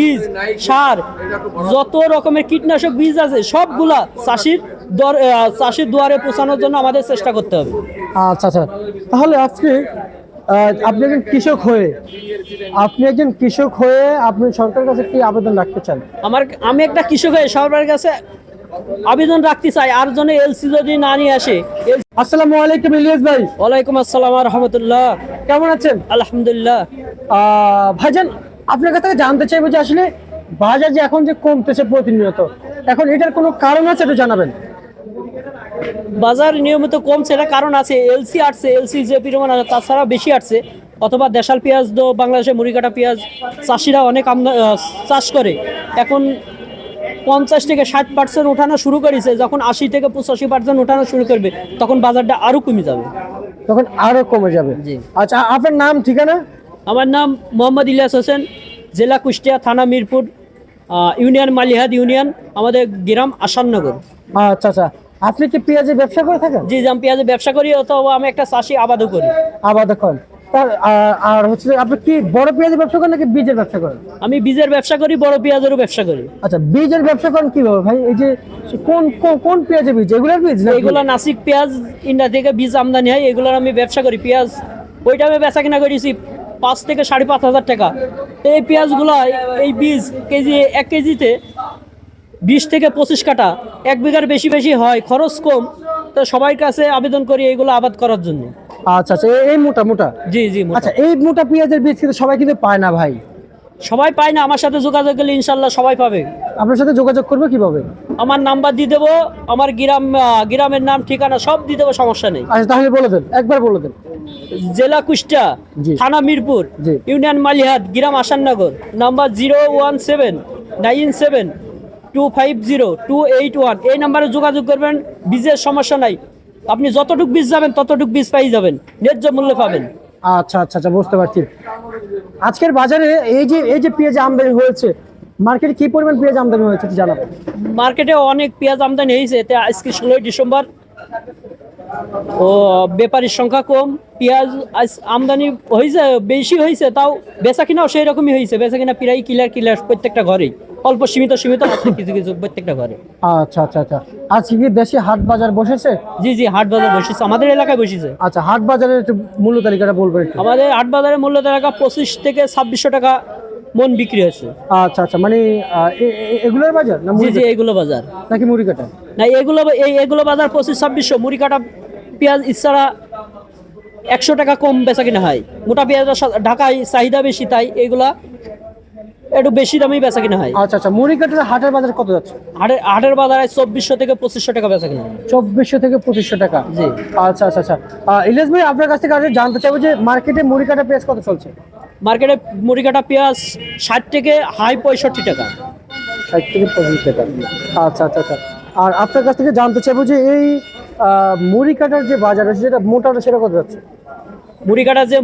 বীজ সার যত রকমের কীটনাশক বীজ আছে সবগুলা চাষির দর চাষির দুয়ারে পৌঁছানোর জন্য আমাদের চেষ্টা করতে হবে। আচ্ছা আচ্ছা। তাহলে আজকে আপনি একজন কৃষক হয়ে আপনি একজন কৃষক হয়ে আপনি সরকারের কাছে কি আবেদন রাখতে চান? আমার আমি একটা কৃষক হয়ে সরকারের কাছে আবেদন রাখতে চাই আর জন্য এলসি যদি না নিয়ে আসে আসসালামু আলাইকুম ইলিয়াস ভাই। ওয়ালাইকুম আসসালাম রহমতুল্লাহ। কেমন আছেন? আলহামদুলিল্লাহ। আহ, ভাইজান আপনার কাছ থেকে জানতে চাইব যে আসলে বাজার যে এখন যে কমতেছে প্রতিনিয়ত এখন এটার কোনো কারণ আছে একটু জানাবেন। বাজার নিয়মিত কমছে এটা কারণ আছে এলসি আসছে এলসি যে পরিমাণ আছে তাছাড়া বেশি আসছে অথবা দেশাল পেঁয়াজ তো বাংলাদেশে মুড়িকাটা পেঁয়াজ চাষিরা অনেক আমদা চাষ করে। এখন পঞ্চাশ থেকে ষাট পার্সেন্ট ওঠানো শুরু করেছে যখন আশি থেকে পঁচাশি পার্সেন্ট ওঠানো শুরু করবে তখন বাজারটা আরও কমে যাবে। তখন আরও কমে যাবে। জি। আচ্ছা আপনার নাম ঠিকানা? আমার নাম মোহাম্মদ ইলিয়াস হোসেন জেলা কুষ্টিয়া থানা মিরপুর ইউনিয়ন মালিহাদ ইউনিয়ন আমাদের গ্রাম আসাননগর। আচ্ছা আচ্ছা। আপনি কি পেঁয়াজের ব্যবসা করে থাকেন? জি আমি পেঁয়াজের ব্যবসা করি অথবা আমি একটা চাষি আবাদও করি। আবাদ এখন তার আর- হচ্ছে আপনি কি বড় পেঁয়াজের ব্যবসা করেন নাকি বীজের ব্যবসা করেন? আমি বীজের ব্যবসা করি বড় পেঁয়াজেরও ব্যবসা করি। আচ্ছা বীজের ব্যবসা করেন কীভাবে ভাই? এই যে কোন কোন- পেঁয়াজের বীজ? এগুলোর বীজ নাকি? এইগুলো নাসিক পেঁয়াজ ইন্ডিয়া থেকে বীজ আমদানি হয় এগুলোর আমি ব্যবসা করি। পেঁয়াজ ওইটা আমি বেচা কিনা করেছি পাঁচ থেকে সাড়ে পাঁচ হাজার টাকা। তো এই পেঁয়াজগুলো এই বীজ কেজি এক কেজিতে বিশ থেকে পঁচিশ কাটা এক বিঘার বেশি বেশি হয় খরচ কম। তো সবাই কাছে আবেদন করি এইগুলো আবাদ করার জন্য। আচ্ছা আচ্ছা এই- এই মোটা মোটা? জি জি আচ্ছা এই মোটা পেঁয়াজের বীজ কিন্তু সবাই কিন্তু পায় না ভাই। সবাই পায় না আমার সাথে যোগাযোগ করলে ইনশাল্লাহ সবাই পাবে। আপনার সাথে যোগাযোগ করবে কীভাবে? আমার নাম্বার দিয়ে দেবো আমার গ্রাম গ্রামের নাম ঠিকানা সব দিয়ে দেবো সমস্যা নেই। আচ্ছা তাহলে বলে দেন একবার বলে দেন। জেলা কুষ্টিয়া জি। থানা মিরপুর। ইউনিয়ন মালিহাট গ্রাম Asannagar. Number zero one seven nine seven two five zero two eight one. এই নাম্বারে যোগাযোগ করবেন বীজের সমস্যা নাই। আপনি যতটুক বীজ যাবেন ততটুক বীজ পাই যাবেন ন্যায্য মূল্যে পাবেন। আচ্ছা আচ্ছা আচ্ছা বুঝতে পারছি। আজকের বাজারে এই যে এই যে পেঁয়াজ আমদানি হয়েছে, মার্কেটে কি পরিমাণ পেঁয়াজ আমদানি হয়েছে জানাবেন? মার্কেটে অনেক পেঁয়াজ আমদানি হয়েছে। এতে আজকে ষোলোই ডিসেম্বর। ও ব্যাপারীর সংখ্যা কম। পেঁয়াজ আমদানি হয়েছে, বেশি হয়েছে, তাও বেচা কিনাও সেই রকমই হয়েছে। বেচা কিনা প্রায় কিলার কিলার প্রত্যেকটা ঘরেই। অল্প সীমিত সীমিত আছে কিছু কিছু প্রত্যেকটা ঘরে। আচ্ছা আচ্ছা আচ্ছা। আজকে কি দেশে হাট বাজার বসেছে? জি জি হাট বাজার বসেছে। আমাদের এলাকায় বসেছে। আচ্ছা হাট বাজারের একটু মূল্য তালিকাটা বলবেন একটু। আমাদের হাট বাজারের মূল্য তালিকা পঁচিশ থেকে ছাব্বিশশো টাকা মন বিক্রি হয়েছে। আচ্ছা আচ্ছা মানে এগুলোর বাজার না জি মুড়ি জি এইগুলো বাজার। নাকি মুড়ি কাটা? না এগুলো এই এগুলো বাজার পঁচিশ ছাব্বিশশো। মুড়ি কাটা পেঁয়াজ ইচ্ছারা একশো টাকা কম বেচা কিনা হয়। মোটা পেঁয়াজ ঢাকায় চাহিদা বেশি তাই এগুলা একটু বেশি দামেই বেচা কিনা হয়। আচ্ছা আচ্ছা মুড়ি কাটার হাটের বাজার কত যাচ্ছে? হাটের হাটের বাজারে চব্বিশশো থেকে পঁচিশশো টাকা বেচা কিনা। চব্বিশশো থেকে পঁচিশশো টাকা। জি। আচ্ছা আচ্ছা আচ্ছা। ইলিয়াস ভাই আপনার কাছ থেকে আগে জানতে চাইব যে মার্কেটে মুড়ি কাটা পেঁয়াজ কত চলছে? মার্কেটে মুড়ি কাটা পেঁয়াজ ষাট থেকে হাই পঁয়ষট্টি টাকা। ষাট থেকে পঁচিশ টাকা। আচ্ছা আচ্ছা আচ্ছা। আর আপনার কাছ থেকে জানতে চাইব যে এই মুড়ি কাটার যে বাজার আছে যেটা মোটাটা সেটা কত যাচ্ছে? মুড়ি কাটা যে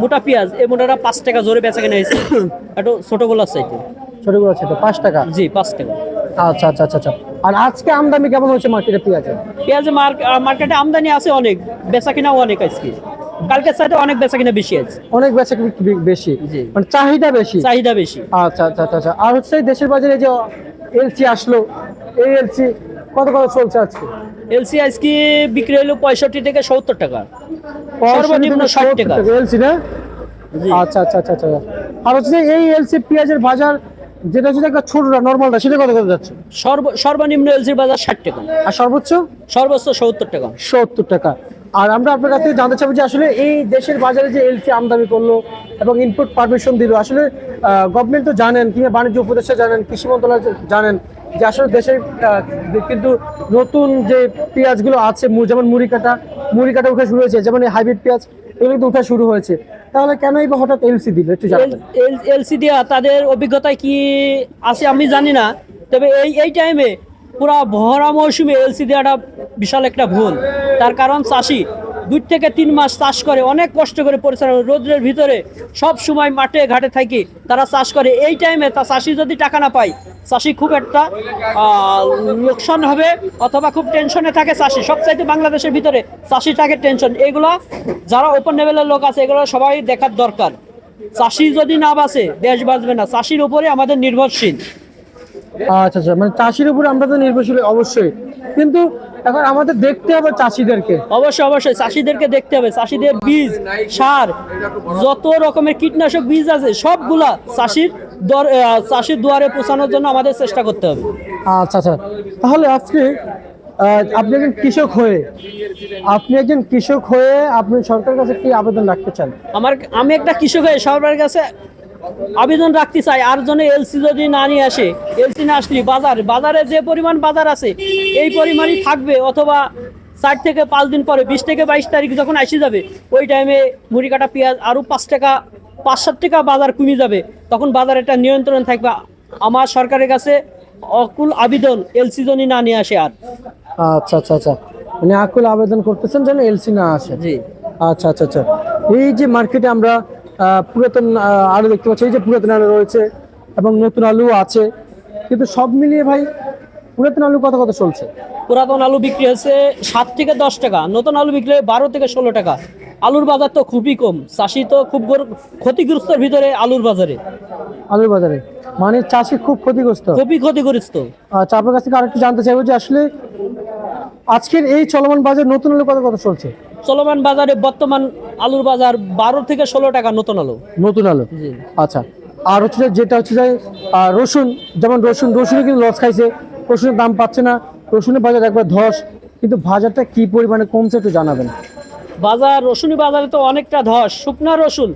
মোটা পেঁয়াজ এই মোটাটা পাঁচ টাকা জোরে বেচা কিনা হয়েছে। একটু ছোটোগুলো চাইতে। ছোটগুলো আছে তো পাঁচ টাকা? জি পাঁচ টাকা। আচ্ছা আচ্ছা আচ্ছা আচ্ছা। আর আজকে আমদানি কেমন হচ্ছে মার্কেটে পেঁয়াজের? পেঁয়াজ মার্কেটে আমদানি আছে অনেক বেচা কিনাও অনেক আজকে। কালকের সাথে অনেক বেচা কিনা বেশি আছে। অনেক বেশি? বেশি। মানে চাহিদা বেশি? চাহিদা বেশি। আচ্ছা আচ্ছা আচ্ছা আচ্ছা। আর হচ্ছে দেশের বাজারে যে এলসি আসলো এই এলসি কত কত চলছে আজকে? এলসি আজকে বিক্রি হলো পঁয়ষট্টি থেকে সত্তর টাকা। সর্বনিম্ন ষাট টাকা। এলসি না? আচ্ছা আচ্ছা আচ্ছা আচ্ছা। আর হচ্ছে এই এলসি পেঁয়াজের বাজার যেটা হচ্ছে একটা ছোটটা নর্মালটা সেটা কত কত যাচ্ছে? সর্ব সর্বনিম্ন এলসির বাজার ষাট টাকা। আর সর্বোচ্চ? সর্বোচ্চ সত্তর টাকা। সত্তর টাকা। আর আমরা আপনার কাছ থেকে জানতে চাইব যে আসলে এই দেশের বাজারে যে এলসি আমদানি করল এবং ইনপুট পারমিশন দিল আসলে গভর্নমেন্ট তো জানেন কিংবা বাণিজ্য উপদেষ্টা জানেন কৃষি মন্ত্রণালয় জানেন যে আসলে দেশের কিন্তু নতুন যে পেঁয়াজগুলো আছে যেমন মুড়ি কাটা মুড়ি কাটা উঠে শুরু হয়েছে যেমন হাইব্রিড পেঁয়াজ এগুলো কিন্তু উঠা শুরু হয়েছে। তাহলে কেনই বা হঠাৎ এলসি দিল একটু এলসি দেওয়া তাদের অভিজ্ঞতায় কি আছে আমি জানি না তবে এই এই টাইমে পুরা ভরা মৌসুমে এলসি দেওয়াটা বিশাল একটা ভুল। তার কারণ চাষি দুই থেকে তিন মাস চাষ করে অনেক কষ্ট করে করে, রোদ্রের ভিতরে সব সময় মাঠে ঘাটে থাকি তারা চাষ করে। এই টাইমে তা চাষি যদি টাকা না পায় চাষি খুব একটা লোকসান হবে অথবা খুব টেনশনে থাকে চাষি। সবচাইতে বাংলাদেশের ভিতরে চাষি থাকে টেনশন এগুলো যারা ওপেন লেভেলের লোক আছে, এগুলো সবাই দেখার দরকার। চাষি যদি না বাঁচে, দেশ বাঁচবে না। চাষির উপরে আমাদের নির্ভরশীল। আচ্ছা আচ্ছা। মানে চাষির উপরে আমরা তো নির্ভরশীল অবশ্যই। কিন্তু এখন আমাদের দেখতে হবে চাষিদেরকে। অবশ্যই অবশ্যই চাষিদেরকে দেখতে হবে। চাষিদের বীজ সার যত রকমের কীটনাশক বীজ আছে সবগুলা চাষির দর চাষির দুয়ারে পৌঁছানোর জন্য আমাদের চেষ্টা করতে হবে। আচ্ছা আচ্ছা। তাহলে আজকে আপনি একজন কৃষক হয়ে আপনি একজন কৃষক হয়ে আপনি সরকারের কাছে কি আবেদন রাখতে চান? আমার আমি একটা কৃষক হয়ে সরকারের কাছে আবেদন রাখতে চাই। আর জন্য এলসি যদি না নিয়ে আসে এলসি না আসলে বাজার বাজারে যে পরিমাণ বাজার আছে এই পরিমাণই থাকবে অথবা ষাট থেকে পাঁচ দিন পরে বিশ থেকে বাইশ তারিখ যখন আসে যাবে ওই টাইমে মুড়ি কাটা পেঁয়াজ আরও পাঁচ টাকা পাঁচ সাত টাকা বাজার কমে যাবে। তখন বাজার একটা নিয়ন্ত্রণ থাকবে। আমার সরকারের কাছে অকুল আবেদন এলসি যদি না নিয়ে আসে আর। আচ্ছা আচ্ছা আচ্ছা। মানে আকুল আবেদন করতেছেন যেন এলসি না আসে। জি। আচ্ছা আচ্ছা আচ্ছা। এই যে মার্কেটে আমরা পুরাতন আলু দেখতে পাচ্ছি। এই যে পুরাতন আলু রয়েছে এবং নতুন আলু আছে। কিন্তু সব মিলিয়ে ভাই পুরাতন আলু কত কত চলছে? পুরাতন আলু বিক্রি হচ্ছে সাত থেকে দশ টাকা নতুন আলু বিক্রি হয় বারো থেকে ষোলো টাকা। আলুর বাজার তো খুবই কম চাষি তো খুব গর- ক্ষতিগ্রস্তর ভিতরে আলুর বাজারে। আলুর বাজারে। মানে চাষি খুব ক্ষতিগ্রস্ত? খুবই ক্ষতিগ্রস্ত। আচ্ছা আপনার কাছ থেকে আরেকটু জানতে চাইব যে আসলে আজকের এই চলমান বাজার নতুন আলু কত কত চলছে? চলমান বাজারে বর্তমান আলুর বাজার বারো থেকে ষোলো টাকা নতুন আলু। নতুন আলু? আচ্ছা। আর হচ্ছে যেটা হচ্ছে যে রসুন যেমন রসুন রসুনে কিন্তু লস খাইছে। রসুনের দাম পাচ্ছে না। রসুনের বাজার একবার ধস। কিন্তু বাজারটা কি পরিমাণে কমছে একটু জানাবেন। বাজার রসুনি বাজারে তো অনেকটা ধস। শুকনা রসুন।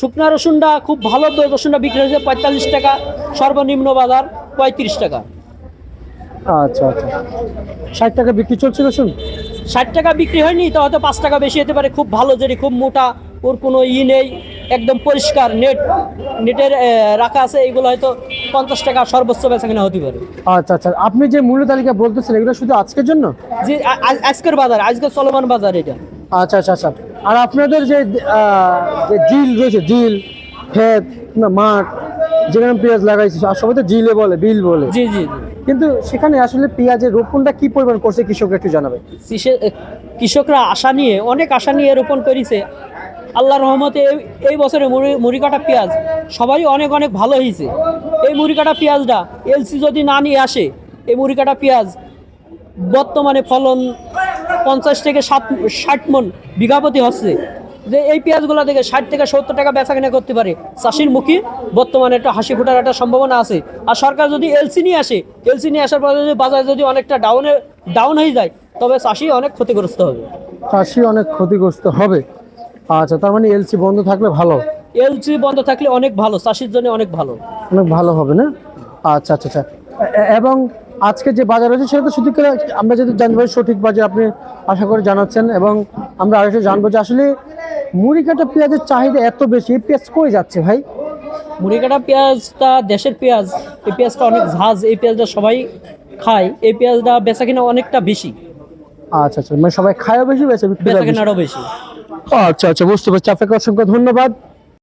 শুকনা রসুনটা খুব ভালো। রসুনটা বিক্রি হয়েছে পঁয়তাল্লিশ টাকা। সর্বনিম্ন বাজার পঁয়ত্রিশ টাকা। আচ্ছা আচ্ছা। ষাট টাকা বিক্রি চলছে রসুন ষাট টাকা বিক্রি হয়নি তো হয়তো পাঁচ টাকা বেশি হতে পারে। খুব ভালো যেটি খুব মোটা ওর কোনো ই নেই একদম পরিষ্কার নেট নেটের রাখা আছে এইগুলো হয়তো পঞ্চাশ টাকা সর্বোচ্চ বেচা কেনা হতে পারে। আচ্ছা আচ্ছা। আপনি যে মূল্য তালিকা বলতেছেন এগুলো শুধু আজকের জন্য? যে আজ- আজকের বাজার আজকের চলমান বাজার এটা। আচ্ছা আচ্ছা আচ্ছা। আর আপনাদের যে জিল রয়েছে জিল ক্ষেত কিংবা মাঠ যেখানে পেঁয়াজ লাগাইছে আর সবাই তো জিলে বলে বিল বলে। জি জি জি। কিন্তু সেখানে আসলে পেঁয়াজের রোপণটা কি পরিমাণ করছে কৃষকরা একটু জানাবে। কৃষকরা আশা নিয়ে, অনেক আশা নিয়ে রোপণ করেছে। আল্লাহ রহমতে এই- বছরে মুড়ি মুড়ি কাটা পেঁয়াজ সবাই অনেক অনেক ভালো হয়েছে। এই মুড়ি কাটা পেঁয়াজটা এলসি যদি না নিয়ে আসে, এই মুড়ি কাটা পেঁয়াজ বর্তমানে ফলন পঞ্চাশ থেকে সাত ষাট মন বিঘাপতি হচ্ছে। যে এই পেঁয়াজগুলো থেকে ষাট থেকে সত্তর টাকা বেচা কেনা করতে পারে। চাষির মুখে বর্তমানে একটা হাসি ফোটার একটা সম্ভাবনা আছে। আর সরকার যদি এলসি নিয়ে আসে এলসি নিয়ে আসার পরে যদি বাজার যদি অনেকটা ডাউনে ডাউন হয়ে যায় তবে চাষি অনেক ক্ষতিগ্রস্ত হবে। চাষি অনেক ক্ষতিগ্রস্ত হবে। আচ্ছা তার মানে এলসি বন্ধ থাকলে ভালো? এলসি বন্ধ থাকলে অনেক ভালো চাষির জন্য অনেক ভালো। অনেক ভালো হবে না? আচ্ছা আচ্ছা আচ্ছা। এবং আজকে যে বাজার রয়েছে সেটা তো শুধু আমরা যদি জানতে পারি সঠিক বাজার আপনি আশা করে জানাচ্ছেন এবং আমরা আরেকটু জানব যে আসলে মুড়ি কাটা পেঁয়াজের চাহিদা এত বেশি পেঁয়াজ কই যাচ্ছে ভাই? মুড়ি কাটা পেঁয়াজটা দেশের পেঁয়াজ এই পেঁয়াজটা অনেক ঝাঁজ এই পেঁয়াজটা সবাই খায় এই পেঁয়াজটা বেচা কিনা অনেকটা বেশি। আচ্ছা আচ্ছা মানে সবাই খায়ও বেশি বেচা বেচা কেনারও বেশি। আচ্ছা আচ্ছা বুঝতে পারছি। আপনাকে অসংখ্য ধন্যবাদ।